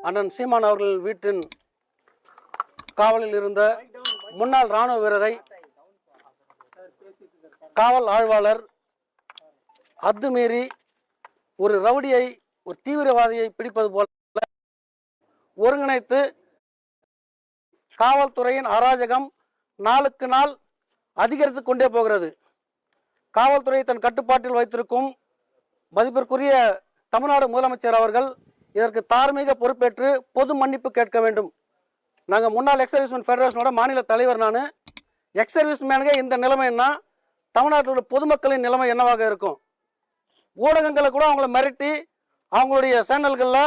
அண்ணன் சீமான் அவர்கள் வீட்டின் காவலில் இருந்த முன்னாள் ராணுவ வீரரை காவல் ஆய்வாளர் அத்துமீறி ஒரு ரவுடியை ஒரு தீவிரவாதியை பிடிப்பது போல ஒருங்கிணைத்து காவல்துறையின் அராஜகம் நாளுக்கு நாள் அதிகரித்து கொண்டே போகிறது. காவல்துறையை தன் கட்டுப்பாட்டில் வைத்திருக்கும் மதிப்பிற்குரிய தமிழ்நாடு முதலமைச்சர் அவர்கள் இதற்கு தார்மீக பொறுப்பேற்று பொது மன்னிப்பு கேட்க வேண்டும். நாங்கள் முன்னாள் எக்ஸ் சர்வீஸ்மேன் ஃபெடரேஷனோட மாநில தலைவர் நான். எக்ஸ் சர்வீஸ்மேனுங்க இந்த நிலைமைன்னா தமிழ்நாட்டில் உள்ள பொதுமக்களின் நிலைமை என்னவாக இருக்கும்? ஊடகங்களை கூட அவங்கள மிரட்டி அவங்களுடைய சேனல்களில்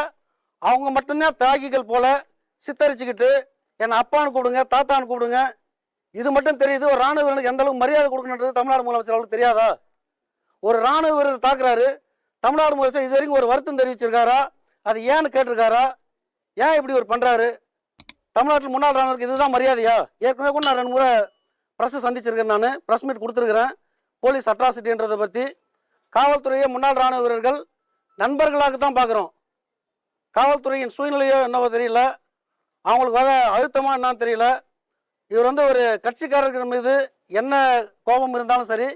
அவங்க மட்டும்தான் தியாகிகள் போல சித்தரிச்சுக்கிட்டு என்னை அப்பான்னு கூப்பிடுங்க தாத்தான்னு கூப்பிடுங்க. இது மட்டும் தெரியுது ஒரு ராணுவ வீரனுக்கு எந்த அளவுக்கு மரியாதை கொடுக்கணுன்றது தமிழ்நாடு முதலமைச்சர் அவளுக்கு தெரியாதா? ஒரு ராணுவ வீரர் தாக்குறாரு. தமிழ்நாடு முதலமைச்சர் இது வரைக்கும் ஒரு வருத்தம் தெரிவிச்சிருக்காரா? அது ஏன்னு கேட்டிருக்காரா? ஏன் இப்படி ஒரு பண்ணுறாரு தமிழ்நாட்டில் முன்னாள் ராணுவருக்கு இதுதான் மரியாதையா? ஏற்கனவே கூட நான் ரெண்டு முறை ப்ரெஸ் சந்திச்சிருக்கேன் நான். ப்ரெஸ் மீட் கொடுத்துருக்குறேன். போலீஸ் அட்ராசிட்டின்றதை பற்றி காவல்துறையை முன்னாள் ராணுவ வீரர்கள் நண்பர்களாக தான் பார்க்குறோம். காவல்துறையின் சூழ்நிலையோ என்னவோ தெரியல. அவங்களுக்கு வர அழுத்தமாக என்னன்னு தெரியல. இவர் வந்து ஒரு கட்சிக்காரர்கள் மீது என்ன கோபம் இருந்தாலும் சரி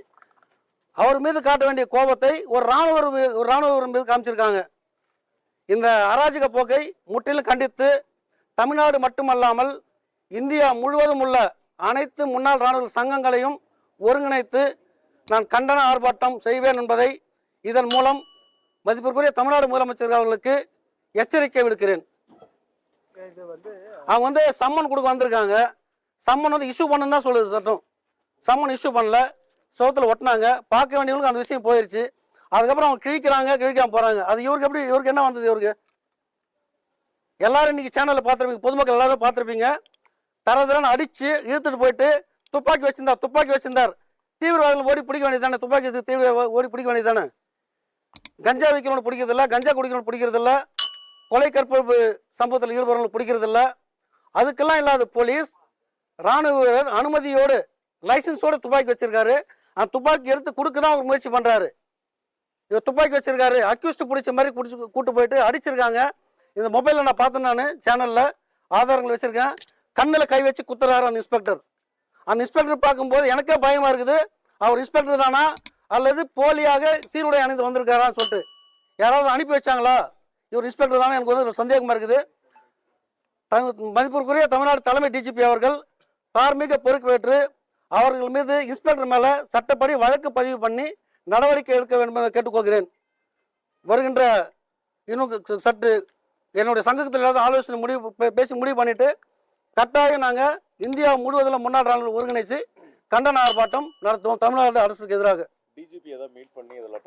அவர் மீது காட்ட வேண்டிய கோபத்தை ஒரு ராணுவ ஒரு ராணுவ மீது காமிச்சிருக்காங்க. இந்த அராஜக போக்கை முற்றிலும் கண்டித்து தமிழ்நாடு மட்டுமல்லாமல் இந்தியா முழுவதும் உள்ள அனைத்து முன்னாள் ராணுவ சங்கங்களையும் ஒருங்கிணைத்து நான் கண்டன ஆர்ப்பாட்டம் செய்வேன் என்பதை இதன் மூலம் மதிப்பிற்குரிய தமிழ்நாடு முதலமைச்சர் அவர்களுக்கு எச்சரிக்கை விடுக்கிறேன். அவங்க வந்து சம்மன் கொடுக்க வந்திருக்காங்க. சம்மன் வந்து இஷ்யூ பண்ணுன்னு தான் சொல்லுது சட்டம். சம்மன் இஷ்யூ பண்ணல. சோத்தில் ஒட்டினாங்க. பார்க்க வேண்டியவங்களுக்கு அந்த விஷயம் போயிடுச்சு அதுக்கப்புறம் அவங்க கிழிக்கிறாங்க கிழிக்காம போகிறாங்க அது இவருக்கு எப்படி இவருக்கு என்ன வந்தது இவருக்கு? எல்லாரும் இன்னைக்கு சேனலில் பார்த்துருப்பீங்க. பொதுமக்கள் எல்லாரும் பார்த்துருப்பீங்க. தர தரன்னு அடித்து இழுத்துட்டு போயிட்டு துப்பாக்கி வச்சிருந்தார் துப்பாக்கி வச்சிருந்தார். தீவிரவாதிகள் ஓடி பிடிக்க வேண்டியது தானே துப்பாக்கி வச்சு தீவிர ஓடி பிடிக்க வேண்டியது தானே கஞ்சா விற்கிறவங்க பிடிக்கிறதில்ல கஞ்சா குடிக்கிறவங்க பிடிக்கிறதில்ல கொலை கற்பழிப்பு சம்பவத்தில் ஈடுபடுறவங்க பிடிக்கிறதில்ல. அதுக்கெல்லாம் இல்லாத போலீஸ் ராணுவ வீரர் அனுமதியோடு லைசன்ஸோடு துப்பாக்கி வச்சிருக்காரு. அந்த துப்பாக்கி எடுத்து கொடுக்க தான் அவர் முயற்சி பண்ணுறாரு இவர் துப்பாக்கி வச்சிருக்காரு. அக்யூஸ்ட் பிடிச்ச மாதிரி பிடிச்சி கூட்டு போயிட்டு அடிச்சிருக்காங்க. இந்த மொபைலில் நான் பார்த்தேன் நான் சேனலில் ஆதாரங்கள் வச்சுருக்கேன். கண்ணில் கை வச்சு குத்துறாரு அந்த இன்ஸ்பெக்டர் அந்த இன்ஸ்பெக்டர் பார்க்கும்போது எனக்கே பயமாக இருக்குது. அவர் இன்ஸ்பெக்டர் தானா? அல்லது போலியாக சீருடை அணிந்து வந்திருக்காரான்னு சொல்லிட்டு. யாராவது அனுப்பி வச்சாங்களா? இவர் இன்ஸ்பெக்டர் தானே? எனக்கு வந்து ஒரு சந்தேகமாக இருக்குது. மதிப்பிற்குரிய தமிழ்நாடு தலைமை டிஜிபி அவர்கள் தார்மீக பொறுப்பேற்று அவர்கள் மீது இன்ஸ்பெக்டர் மேலே சட்டப்படி வழக்கு பதிவு பண்ணி நடவடிக்கை எடுக்க வேண்டும் என கேட்டுக்கொள்கிறேன். வருகின்ற இன்னும் சற்று என்னுடைய சங்கத்தில் ஏதாவது ஆலோசனை முடிவு பேசி முடிவு பண்ணிட்டு கட்டாயம் நாங்கள் இந்தியா முழுவதிலும் முன்னாள் ஒருங்கிணைச்சு கண்டன ஆர்ப்பாட்டம் நடத்துவோம் தமிழ்நாடு அரசுக்கு எதிராக. டிஜிபி ஏதாவது மீட் பண்ணி இதில்